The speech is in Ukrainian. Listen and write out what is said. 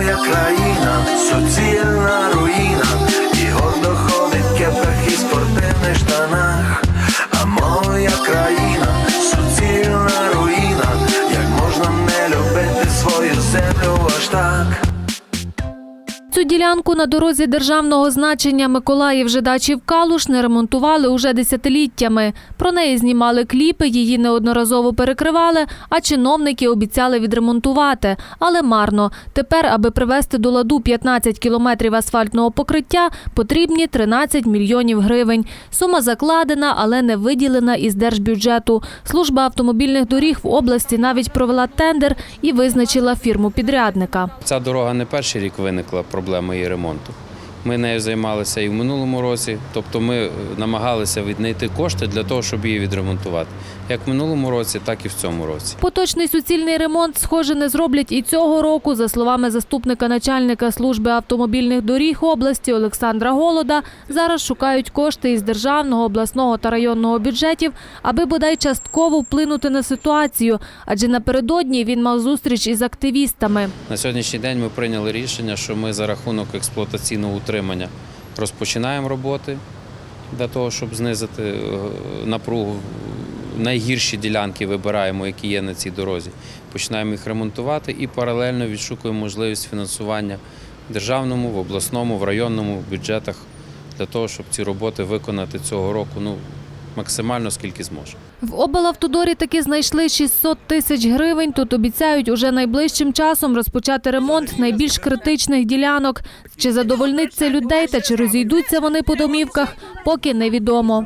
моя країна, суцільна руїна, і гордо ходить кепках і спортивних штанах. А моя країна, суцільна руїна, як можна не любити свою землю аж так. Цю ділянку на дорозі державного значення Миколаїв Жидачів Калуш не ремонтували уже десятиліттями. Про неї знімали кліпи, її неодноразово перекривали, а чиновники обіцяли відремонтувати. Але марно. Тепер, аби привести до ладу 15 кілометрів асфальтного покриття, потрібні 13 мільйонів гривень. Сума закладена, але не виділена із держбюджету. Служба автомобільних доріг в області навіть провела тендер і визначила фірму підрядника. Ця дорога не перший рік виникла проблема її ремонту. Ми нею займалися і в минулому році, тобто ми е, намагалися віднайти кошти для того, щоб її відремонтувати. Як в минулому році, так і в цьому році. Поточний суцільний ремонт, схоже, не зроблять і цього року. За словами заступника начальника служби автомобільних доріг області Олександра Голода, зараз шукають кошти із державного, обласного та районного бюджетів, аби бодай частково вплинути на ситуацію. Адже напередодні він мав зустріч із активістами. На сьогоднішній день ми прийняли рішення, що ми за рахунок експлуатаційного утримання розпочинаємо роботи для того, щоб знизити е, напругу. Найгірші ділянки вибираємо, які є на цій дорозі. Починаємо їх ремонтувати і паралельно відшукуємо можливість фінансування в державному, в обласному, в районному бюджетах для того, щоб ці роботи виконати цього року ну, максимально скільки зможе. В облавтодорі таки знайшли 600 тисяч гривень. Тут обіцяють уже найближчим часом розпочати ремонт найбільш критичних ділянок. Чи задовольнить це людей та чи розійдуться вони по домівках, поки невідомо.